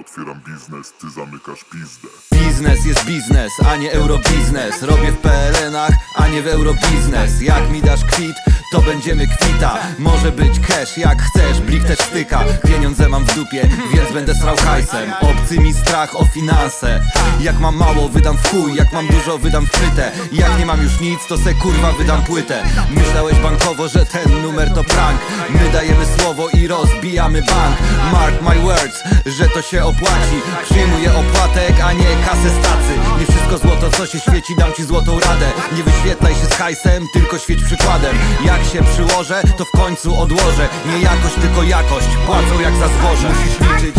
otwieram biznes, ty zamykasz pizdę. Biznes jest biznes, a nie eurobiznes. Robię w PLN-ach, a nie w eurobiznes. Jak mi dasz kwit, to będziemy kwita. Może być cash, jak chcesz, blik też styka Pieniądze mam w dupie, będę srał hajsem. Obcy mi strach o finanse. Jak mam mało, wydam w chuj. Jak mam dużo, wydam w pytę Jak nie mam już nic, to se kurwa wydam płytę. Myślałeś bankowo, że ten numer to prank. My dajemy słowo i rozbijamy bank. Mark my words, że to się opłaci. Przyjmuję opłatek, a nie kasę stacy. Nie wszystko złoto, co się świeci, dam ci złotą radę. Nie wyświetlaj się z hajsem, tylko świeć przykładem. Jak się przyłożę, to w końcu odłożę. Nie jakość, tylko jakość, płacą jak za zboże. Musisz liczyć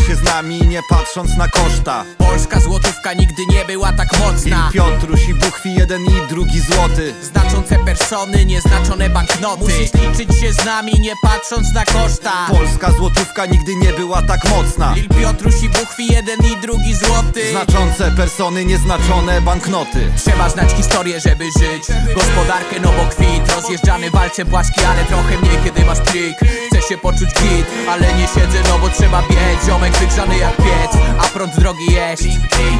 nie patrząc na koszta. Polska złotówka nigdy nie była tak mocna. I Piotruś i Buchwi, jeden i drugi złoty. Znaczące persony, nieznaczone banknoty. Musisz liczyć się z nami, nie patrząc na koszta. Polska złotówka nigdy nie była tak mocna. Lil Piotruś i Buchwi, jeden i drugi złoty. Znaczące persony, nieznaczone banknoty. Trzeba znać historię, żeby żyć. Gospodarkę, no bo kwit. Rozjeżdżany walce płaski, ale trochę mniej, kiedy masz Chcę się poczuć git, ale nie siedzę, no bo trzeba biec. Ziomek wygrzany jak piec, a prąd drogi jest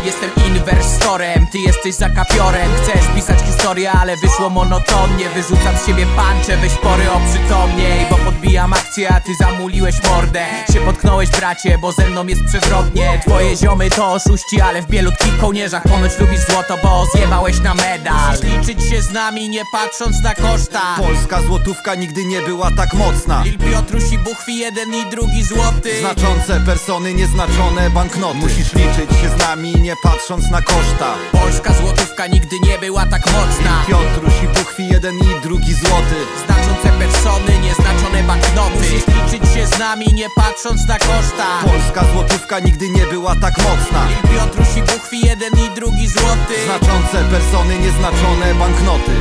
Jestem inwerstorem, ty jesteś zakapiorem. Chcesz pisać historię, ale wyszło monotonnie. Wyrzucam z siebie pancze, weź pory oprzytomniej Bo podbijam akcję, a ty zamuliłeś mordę. Się potknąłeś bracie, bo ze mną jest przewrotnie. Twoje ziomy to oszuści, ale w bielutkich kołnierzach Ponoć lubisz złoto, bo zjebałeś na medal. Musisz liczyć się z nami, nie patrząc na koszta. Polska złotówka nigdy nie była tak mocna. Lil Piotruś i Buchwi, jeden i drugi złoty. Znaczące persony, nieznaczone banknoty. Musisz liczyć się z nami, nie patrząc na koszta Polska złotówka nigdy nie była tak mocna. Piotruś i Buchwi, jeden i drugi złoty. Znaczące persony, nieznaczone banknoty. Musisz liczyć się z nami, nie patrząc na koszta. Polska złotówka nigdy nie była tak mocna. Piotruś i Buchwi, jeden i drugi złoty. Znaczące persony, nieznaczone banknoty